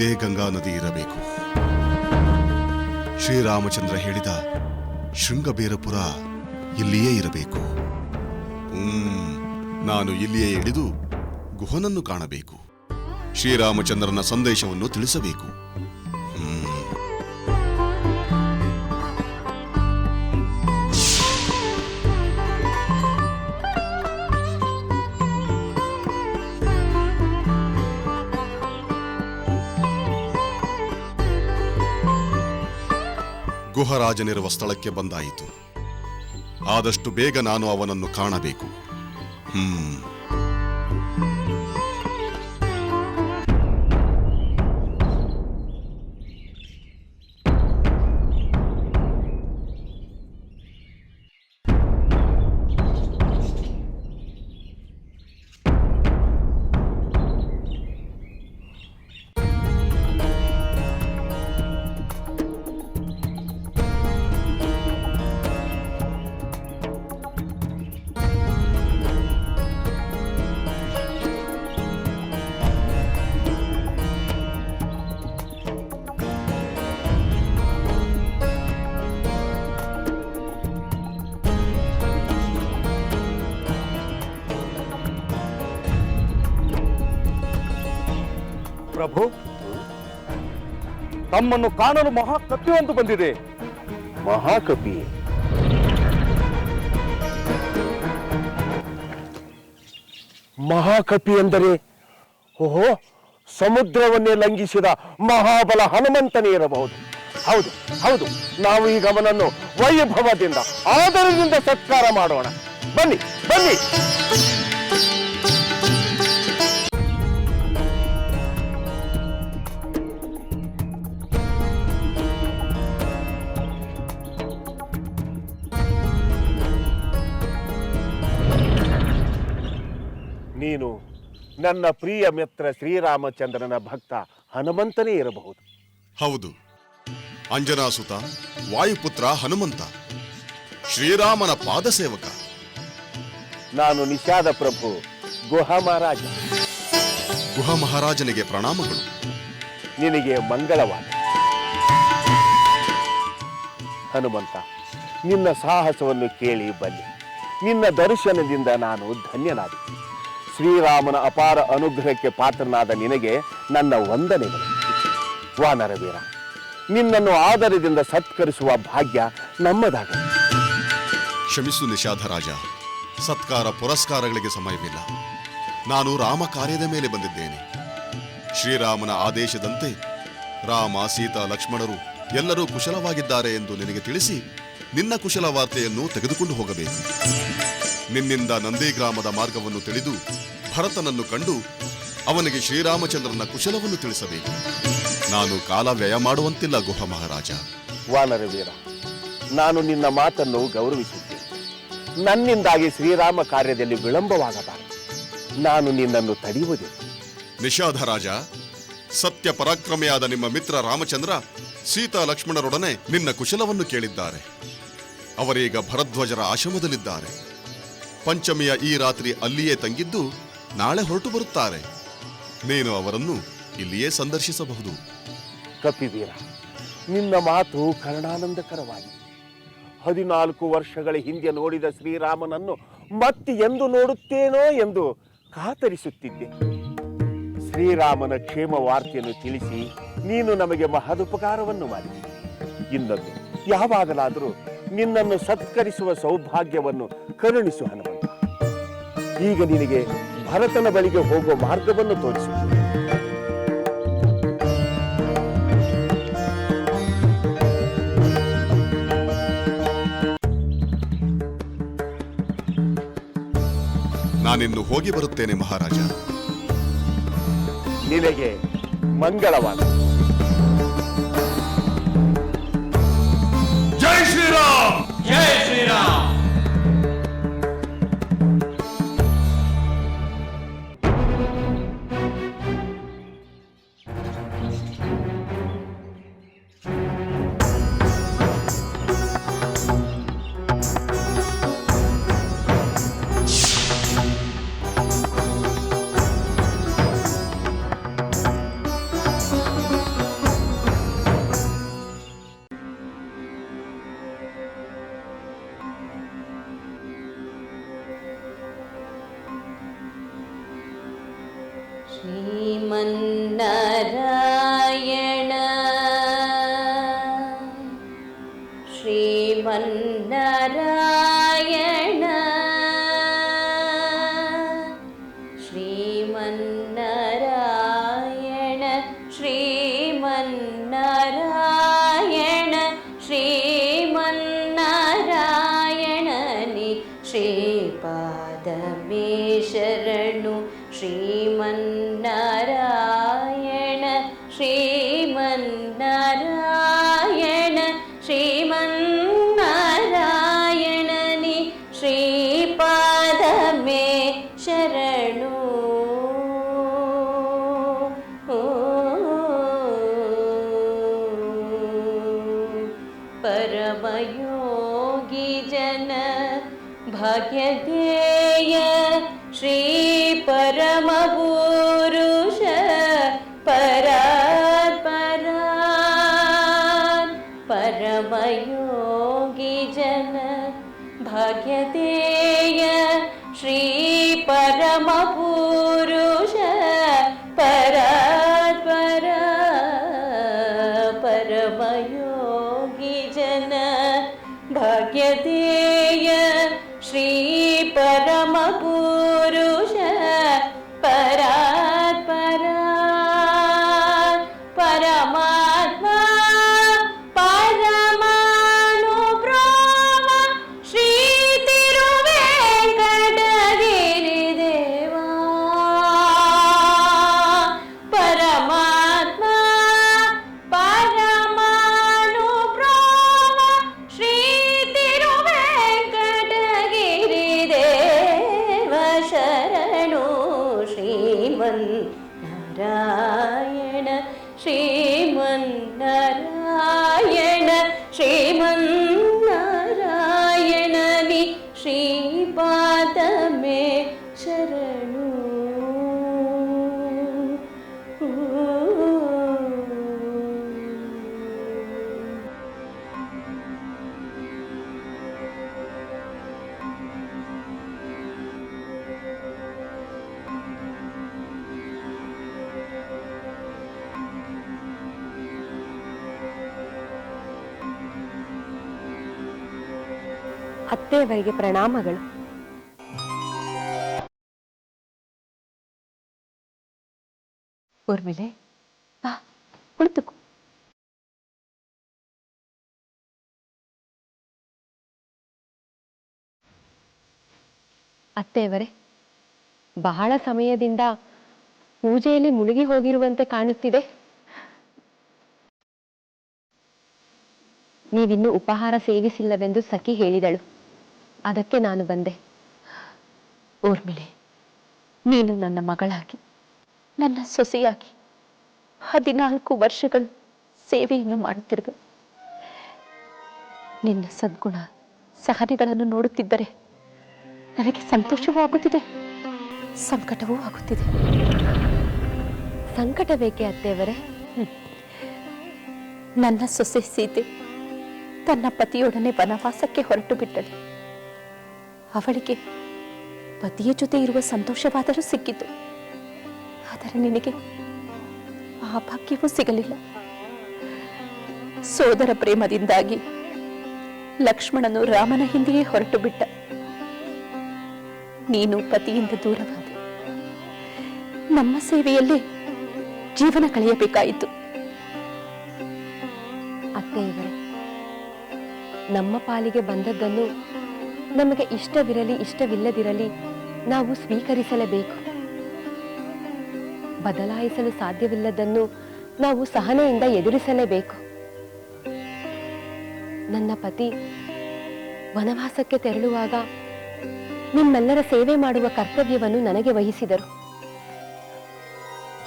ಇದೇ ಗಂಗಾ ನದಿ ಇರಬೇಕು. ಶ್ರೀರಾಮಚಂದ್ರ ಹೇಳಿದ ಶೃಂಗಬೇರಪುರ ಇಲ್ಲಿಯೇ ಇರಬೇಕು. ನಾನು ಇಲ್ಲಿಯೇ ಇಳಿದು ಗುಹನನ್ನು ಕಾಣಬೇಕು. ಶ್ರೀರಾಮಚಂದ್ರನ ಸಂದೇಶವನ್ನು ತಿಳಿಸಬೇಕು. ಗುಹರಾಜನಿರುವ ಸ್ಥಳಕ್ಕೆ ಬಂದಾಯಿತು. ಆದಷ್ಟು ಬೇಗ ನಾನು ಅವನನ್ನು ಕಾಣಬೇಕು. ಹ್ಮ್. ಪ್ರಭು. ತಮ್ಮನ್ನು ಕಾಣಲು ಮಹಾಕಪಿಯೊಂದು ಬಂದಿದೆ. ಮಹಾಕಪಿ ಮಹಾಕಪಿ ಎಂದರೆ, ಓಹೋ, ಸಮುದ್ರವನ್ನೇ ಲಂಘಿಸಿದ ಮಹಾಬಲ ಹನುಮಂತನೇ ಇರಬಹುದು. ಹೌದು ಹೌದು, ನಾವು ಈಗ ಅವನನ್ನು ವೈಭವದಿಂದ, ಆದರದಿಂದ ಸತ್ಕಾರ ಮಾಡೋಣ. ಬನ್ನಿ ಬನ್ನಿ. ನೀನು ನನ್ನ ಪ್ರಿಯ ಮಿತ್ರ ಶ್ರೀರಾಮಚಂದ್ರನ ಭಕ್ತ ಹನುಮಂತನೇ ಇರಬಹುದು. ಹೌದು. ಅಂಜನಾಸುತ ವಾಯುಪುತ್ರ ಹನುಮಂತ ಶ್ರೀರಾಮನ ಪಾದಸೇವಕ ನಾನು ನಿಷಾದ ಪ್ರಭು ಗುಹ ಮಹಾರಾಜ. ಗುಹ ಮಹಾರಾಜನಿಗೆ ಪ್ರಣಾಮಗಳು. ನಿನಗೆ ಮಂಗಳವಾದ. ಹನುಮಂತ ನಿನ್ನ ಸಾಹಸವನ್ನು ಕೇಳಿ ಬನ್ನಿ. ನಿನ್ನ ದರ್ಶನದಿಂದ ನಾನು ಧನ್ಯನಾದೆ. ಶ್ರೀರಾಮನ ಅಪಾರ ಅನುಗ್ರಹಕ್ಕೆ ಪಾತ್ರನಾದ ನಿನಗೆ ನನ್ನ ವಂದನೆಗಳು. ವಾನರವೀರ ನಿನ್ನನ್ನು ಆದರದಿಂದ ಸತ್ಕರಿಸುವ ಭಾಗ್ಯ ನಮ್ಮದಾಗ ಕ್ಷಮಿಸು ನಿಷಾಧರಾಜ ಸತ್ಕಾರ ಪುರಸ್ಕಾರಗಳಿಗೆ ಸಮಯವಿಲ್ಲ. ನಾನು ರಾಮ ಕಾರ್ಯದ ಮೇಲೆ ಬಂದಿದ್ದೇನೆ. ಶ್ರೀರಾಮನ ಆದೇಶದಂತೆ ರಾಮ, ಸೀತಾ, ಲಕ್ಷ್ಮಣರು ಎಲ್ಲರೂ ಕುಶಲವಾಗಿದ್ದಾರೆ ಎಂದು ನಿನಗೆ ತಿಳಿಸಿ ನಿನ್ನ ಕುಶಲ ವಾರ್ತೆಯನ್ನು ತೆಗೆದುಕೊಂಡು ಹೋಗಬೇಕು. ನಿನ್ನಿಂದ ನಂದಿಗ್ರಾಮದ ಮಾರ್ಗವನ್ನು ತಿಳಿದು ಭರತನನ್ನು ಕಂಡು ಅವನಿಗೆ ಶ್ರೀರಾಮಚಂದ್ರನ ಕುಶಲವನ್ನು ತಿಳಿಸಬೇಕು. ನಾನು ಕಾಲ ವ್ಯಯ ಮಾಡುವಂತಿಲ್ಲ ಗುಹ ಮಹಾರಾಜ. ವಾನರವೀರ ನಾನು ನಿನ್ನ ಮಾತನ್ನು ಗೌರವಿಸುತ್ತೇನೆ. ನನ್ನಿಂದಾಗಿ ಶ್ರೀರಾಮ ಕಾರ್ಯದಲ್ಲಿ ವಿಳಂಬವಾಗಬಾರದು. ನಾನು ನಿನ್ನನ್ನು ತಡೆಯುವುದಿಲ್ಲ ನಿಷಾಧರಾಜ ಸತ್ಯ ಪರಾಕ್ರಮೆಯಾದ ನಿಮ್ಮ ಮಿತ್ರ ರಾಮಚಂದ್ರ ಸೀತಾ ಲಕ್ಷ್ಮಣರೊಡನೆ ನಿನ್ನ ಕುಶಲವನ್ನು ಕೇಳಿದ್ದಾರೆ. ಅವರೀಗ ಭರಧ್ವಜರ ಆಶ್ರಮದಲ್ಲಿದ್ದಾರೆ. ಪಂಚಮಿಯ ಈ ರಾತ್ರಿ ಅಲ್ಲಿಯೇ ತಂಗಿದ್ದು ನಾಳೆ ಹೊರಟು ಬರುತ್ತಾರೆ. ನೀನು ಅವರನ್ನು ಇಲ್ಲಿಯೇ ಸಂದರ್ಶಿಸಬಹುದು. ಕಪಿವೀರ, ನಿನ್ನ ಮಾತು ಕರ್ಣಾನಂದಕರವಾಗಿ ಹದಿನಾಲ್ಕು ವರ್ಷಗಳ ಹಿಂದೆ ನೋಡಿದ ಶ್ರೀರಾಮನನ್ನು ಮತ್ತೆ ಎಂದು ನೋಡುತ್ತೇನೋ ಎಂದು ಕಾತರಿಸುತ್ತಿದ್ದೆ. ಶ್ರೀರಾಮನ ಕ್ಷೇಮ ವಾರ್ತೆಯನ್ನು ತಿಳಿಸಿ ನೀನು ನಮಗೆ ಮಹದುಪಕಾರವನ್ನು ಮಾಡಿ ಇನ್ನೊಂದು ಯಾವಾಗಲಾದರೂ ನಿನ್ನನ್ನು ಸತ್ಕರಿಸುವ ಸೌಭಾಗ್ಯವನ್ನು ಕರುಣಿಸು ಹನುಮಂತ. ಈಗ ನಿನಗೆ ಭರತನ ಬಳಿಗೆ ಹೋಗುವ ಮಾರ್ಗವನ್ನು ತೋರಿಸು. ನಾನಿನ್ನು ಹೋಗಿ ಬರುತ್ತೇನೆ ಮಹಾರಾಜ. ನಿನಗೆ ಮಂಗಳವಾದ. ಜೈ ಶ್ರೀರಾಮ್! ಜೈ ಶ್ರೀರಾಮ್! ശ്രീമന്നാരായണ. ശ്രീമന്നാരായണ. ശ്രീമന്നാരായണ ശ്രീമന്നാരായണ ശ്രീമന്നാരായണനി ശ്രീപാദമേശ്വര श्रीमन्नारायण श्रीमन्नारायण श्रीमन्नारायणनि श्रीपादमे शरणु। परमयोगी जन भाग्यतेय श्रीपरमपुरुष परमपुरुष परमयोगिजन परा श्रीपरमपुरुष जन भाग्यते य परमपुरुष ಅತ್ತೆಯವರಿಗೆ ಪ್ರಣಾಮಗಳು. ಊರ್ಮಿಲೆ ಬಾ, ಕುಳಿತುಕೋ. ಅತ್ತೆಯವರೇ, ಬಹಳ ಸಮಯದಿಂದ ಪೂಜೆಯಲ್ಲಿ ಮುಳುಗಿ ಹೋಗಿರುವಂತೆ ಕಾಣುತ್ತಿದೆ. ನೀವಿನ್ನು ಉಪಹಾರ ಸೇವಿಸಿಲ್ಲವೆಂದು ಸಖಿ ಹೇಳಿದಳು. ಅದಕ್ಕೆ ನಾನು ಬಂದೆ. ಊರ್ಮಿಳೆ, ನೀನು ನನ್ನ ಮಗಳಾಗಿ, ನನ್ನ ಸೊಸೆಯಾಗಿ ಹದಿನಾಲ್ಕು ವರ್ಷಗಳು ಸೇವೆಯನ್ನು ಮಾಡುತ್ತಿರುವೆ ನಿನ್ನ ಸದ್ಗುಣ ಸಹನೆಗಳನ್ನು ನೋಡುತ್ತಿದ್ದರೆ ನನಗೆ ಸಂತೋಷವೂ ಆಗುತ್ತಿದೆ, ಸಂಕಟವೂ ಆಗುತ್ತಿದೆ. ಸಂಕಟ ಬೇಕೆ ಅತ್ತೆಯವರೇ? ನನ್ನ ಸೊಸೆ ಸೀತೆ ತನ್ನ ಪತಿಯೊಡನೆ ವನವಾಸಕ್ಕೆ ಹೊರಟು ಬಿಟ್ಟಳು ಅವಳಿಗೆ ಪತಿಯ ಜೊತೆ ಇರುವ ಸಂತೋಷವಾದರೂ ಸಿಕ್ಕಿತು. ಆದರೆ ನಿನಗೆ ಆ ಭಾಗ್ಯವೂ ಸಿಗಲಿಲ್ಲ. ಸೋದರ ಪ್ರೇಮದಿಂದಾಗಿ ಲಕ್ಷ್ಮಣನು ರಾಮನ ಹಿಂದೆಯೇ ಹೊರಟು ಬಿಟ್ಟ. ನೀನು ಪತಿಯಿಂದ ದೂರವಾದ ನಮ್ಮ ಸೇವೆಯಲ್ಲಿ ಜೀವನ ಕಳೆಯಬೇಕಾಯಿತು. ಅತ್ತೆಯವರೇ, ನಮ್ಮ ಪಾಲಿಗೆ ಬಂದದ್ದನ್ನು ನಮಗೆ ಇಷ್ಟವಿರಲಿ, ಇಷ್ಟವಿಲ್ಲದಿರಲಿ ನಾವು ಸ್ವೀಕರಿಸಲೇಬೇಕು. ಬದಲಾಯಿಸಲು ಸಾಧ್ಯವಿಲ್ಲದನ್ನು ನಾವು ಸಹನೆಯಿಂದ ಎದುರಿಸಲೇಬೇಕು. ನನ್ನ ಪತಿ ವನವಾಸಕ್ಕೆ ತೆರಳುವಾಗ ನಿಮ್ಮೆಲ್ಲರ ಸೇವೆ ಮಾಡುವ ಕರ್ತವ್ಯವನ್ನು ನನಗೆ ವಹಿಸಿದರು.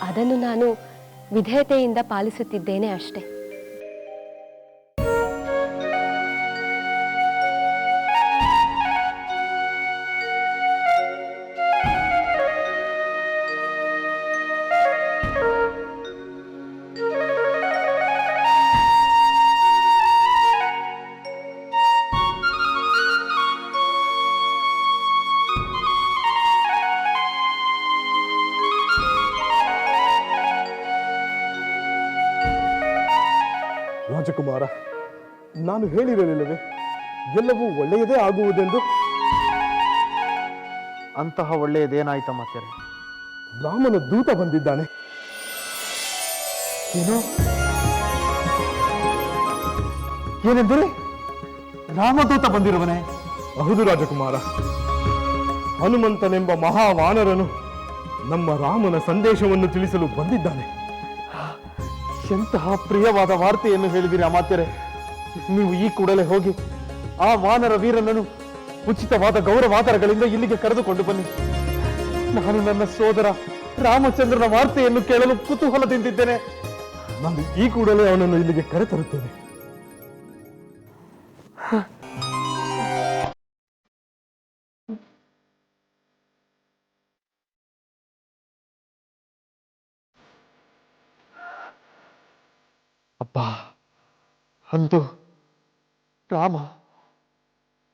ಅದನ್ನು ನಾನು ವಿಧೇಯತೆಯಿಂದ ಪಾಲಿಸುತ್ತಿದ್ದೇನೆ ಅಷ್ಟೇ. ನಾನು ಹೇಳಿರಲಿಲ್ಲವೇ? ಎಲ್ಲವೂ ಒಳ್ಳೆಯದೇ ಆಗುವುದೆಂದು? ಅಂತಹ ಒಳ್ಳೆಯದೇನಾಯ್ತಮ್ಮ ತೆರೆ ರಾಮನ ದೂತ ಬಂದಿದ್ದಾನೆ. ಏನು? ಏನೆಂದರೆ? ರಾಮದೂತ ಬಂದಿರುವನೆ ಹೌದು ರಾಜಕುಮಾರ. ಹನುಮಂತನೆಂಬ ಮಹಾವಾನರನು ನಮ್ಮ ರಾಮನ ಸಂದೇಶವನ್ನು ತಿಳಿಸಲು ಬಂದಿದ್ದಾನೆ. ಎಂತಹ ಪ್ರಿಯವಾದ ವಾರ್ತೆಯನ್ನು ಹೇಳಿದಿರಿ ಅಮಾತ್ಯರೆ? ನೀವು ಈ ಕೂಡಲೇ ಹೋಗಿ ಆ ಮಾನರ ವೀರನನ್ನು ಉಚಿತವಾದ ಗೌರವಾದರಗಳಿಂದ ಇಲ್ಲಿಗೆ ಕರೆದುಕೊಂಡು ಬನ್ನಿ. ನಾನು ನನ್ನ ಸೋದರ ರಾಮಚಂದ್ರನ ವಾರ್ತೆಯನ್ನು ಕೇಳಲು ಕುತೂಹಲದಿಂದಿದ್ದೇನೆ. ನಾನು ಈ ಕೂಡಲೇ ಅವನನ್ನು ಇಲ್ಲಿಗೆ ಕರೆತರುತ್ತೇನೆ. ಅಪ್ಪ ಅಂತೂ ರಾಮ,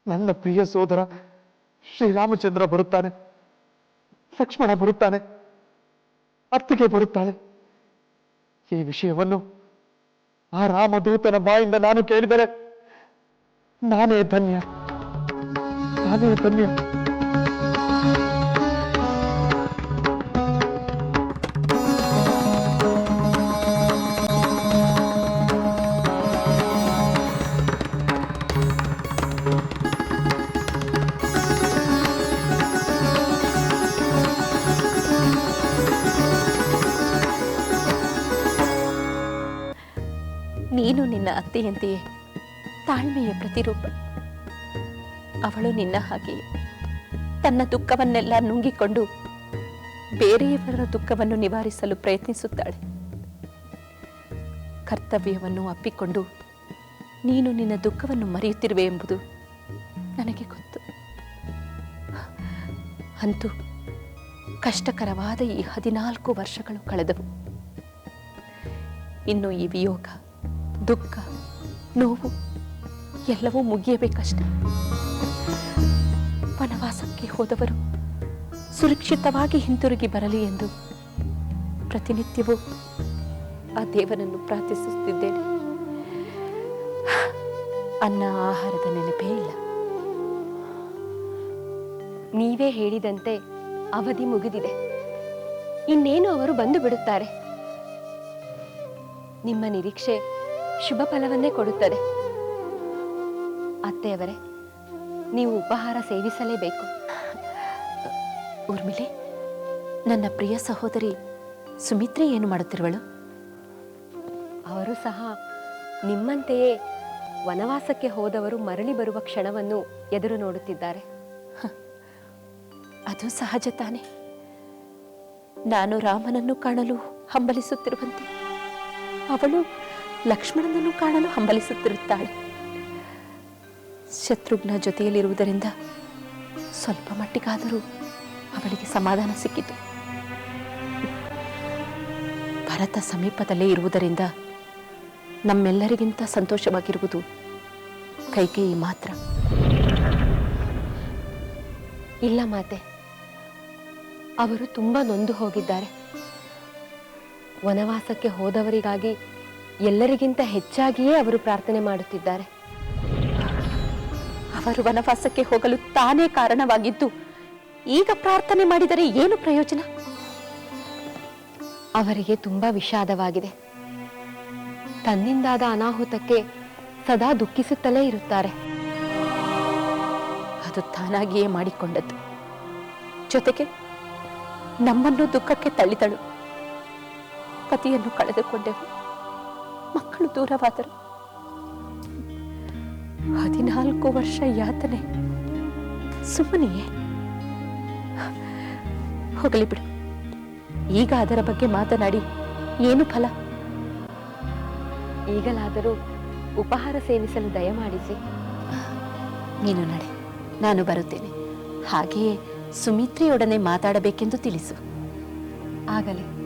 ನನ್ನ ಪ್ರಿಯ ಸೋದರ, ಶ್ರೀರಾಮಚಂದ್ರ ಬರುತ್ತಾನೆ, ಲಕ್ಷ್ಮಣ ಬರುತ್ತಾನೆ, ಅತ್ತಿಗೆ ಬರುತ್ತಾಳೆ. ಈ ವಿಷಯವನ್ನು ಆ ರಾಮದೂತನ ಬಾಯಿಂದ ನಾನು ಕೇಳಿದರೆ ನಾನೇ ಧನ್ಯ ನಾನೇ ಧನ್ಯ. ನೀನು ನಿನ್ನ ಅತ್ತೆಯಂತೆಯೇ ತಾಳ್ಮೆಯ ಪ್ರತಿರೂಪ. ಅವಳು ನಿನ್ನ ಹಾಗೆಯೇ ತನ್ನ ದುಃಖವನ್ನೆಲ್ಲ ನುಂಗಿಕೊಂಡು ಬೇರೆಯವರ ದುಃಖವನ್ನು ನಿವಾರಿಸಲು ಪ್ರಯತ್ನಿಸುತ್ತಾಳೆ. ಕರ್ತವ್ಯವನ್ನು ಅಪ್ಪಿಕೊಂಡು ನೀನು ನಿನ್ನ ದುಃಖವನ್ನು ಮರೆಯುತ್ತಿರುವೆ ಎಂಬುದು ನನಗೆ ಗೊತ್ತು. ಅಂತೂ ಕಷ್ಟಕರವಾದ ಈ ಹದಿನಾಲ್ಕು ವರ್ಷಗಳು ಕಳೆದವು. ಇನ್ನು ಈ ವಿಯೋಗ ದುಃಖ, ನೋವು ಎಲ್ಲವೂ ಮುಗಿಯಬೇಕಷ್ಟೆ. ವನವಾಸಕ್ಕೆ ಹೋದವರು ಸುರಕ್ಷಿತವಾಗಿ ಹಿಂತಿರುಗಿ ಬರಲಿ ಎಂದು ಪ್ರತಿನಿತ್ಯವೂ ಆ ದೇವನನ್ನು ಪ್ರಾರ್ಥಿಸುತ್ತಿದ್ದೇನೆ. ಅನ್ನ, ಆಹಾರದ ನೆನಪೇ ಇಲ್ಲ. ನೀವೇ ಹೇಳಿದಂತೆ ಅವಧಿ ಮುಗಿದಿದೆ. ಇನ್ನೇನು ಅವರು ಬಂದು ಬಿಡುತ್ತಾರೆ? ನಿಮ್ಮ ನಿರೀಕ್ಷೆ ಶುಭ ಫಲವನ್ನೇ ಕೊಡುತ್ತದೆ. ಅತ್ತೆಯವರೇ ನೀವು ಉಪಹಾರ ಸೇವಿಸಲೇಬೇಕು. ಊರ್ಮಿಳೆ ನನ್ನ ಪ್ರಿಯ ಸಹೋದರಿ ಸುಮಿತ್ರಿ ಏನು ಮಾಡುತ್ತಿರುವಳು? ಅವರು ಸಹ ನಿಮ್ಮಂತೆಯೇ ವನವಾಸಕ್ಕೆ ಹೋದವರು ಮರಳಿ ಬರುವ ಕ್ಷಣವನ್ನು ಎದುರು ನೋಡುತ್ತಿದ್ದಾರೆ. ಅದು ಸಹಜ ತಾನೆ. ನಾನು ರಾಮನನ್ನು ಕಾಣಲು ಹಂಬಲಿಸುತ್ತಿರುವಂತೆ ಅವಳು ಲಕ್ಷ್ಮಣನನ್ನು ಕಾಣಲು ಹಂಬಲಿಸುತ್ತಿರುತ್ತಾಳೆ. ಶತ್ರುಘ್ನ ಜೊತೆಯಲ್ಲಿರುವುದರಿಂದ ಸ್ವಲ್ಪ ಮಟ್ಟಿಗಾದರೂ ಅವಳಿಗೆ ಸಮಾಧಾನ ಸಿಕ್ಕಿತು. ಭರತ ಸಮೀಪದಲ್ಲೇ ಇರುವುದರಿಂದ ನಮ್ಮೆಲ್ಲರಿಗಿಂತ ಸಂತೋಷವಾಗಿರುವುದು ಕೈಕೇಯಿ ಮಾತ್ರ. ಇಲ್ಲ ಮಾತೆ, ಅವರು ತುಂಬಾ ನೊಂದು ಹೋಗಿದ್ದಾರೆ. ವನವಾಸಕ್ಕೆ ಹೋದವರಿಗಾಗಿ ಎಲ್ಲರಿಗಿಂತ ಹೆಚ್ಚಾಗಿಯೇ ಅವರು ಪ್ರಾರ್ಥನೆ ಮಾಡುತ್ತಿದ್ದಾರೆ. ಅವರು ವನವಾಸಕ್ಕೆ ಹೋಗಲು ತಾನೇ ಕಾರಣವಾಗಿದ್ದು ಈಗ ಪ್ರಾರ್ಥನೆ ಮಾಡಿದರೆ ಏನು ಪ್ರಯೋಜನ? ಅವರಿಗೆ ತುಂಬಾ ವಿಷಾದವಾಗಿದೆ. ತನ್ನಿಂದಾದ ಅನಾಹುತಕ್ಕೆ ಸದಾ ದುಃಖಿಸುತ್ತಲೇ ಇರುತ್ತಾರೆ. ಅದು ತಾನಾಗಿಯೇ ಮಾಡಿಕೊಂಡದ್ದು. ಜೊತೆಗೆ ನಮ್ಮನ್ನು ದುಃಖಕ್ಕೆ ತಳ್ಳಿದಳು. ಪತಿಯನ್ನು ಕಳೆದುಕೊಂಡೆವು. ಮಕ್ಕಳು ದೂರವಾದರು. ಹದಿನಾಲ್ಕು ವರ್ಷ ಯಾತನೆ. ಸುಮ್ಮನೆಯೇ. ಹೋಗಲಿ ಬಿಡು. ಈಗ ಅದರ ಬಗ್ಗೆ ಮಾತನಾಡಿ ಏನು ಫಲ? ಈಗಲಾದರೂ ಉಪಹಾರ ಸೇವಿಸಲು ದಯಮಾಡಿಸಿ. ನೀನು ನಡೆ. ನಾನು ಬರುತ್ತೇನೆ. ಹಾಗೆಯೇ ಸುಮಿತ್ರೆಯೊಡನೆ ಮಾತಾಡಬೇಕೆಂದು ತಿಳಿಸು. ಆಗಲಿ.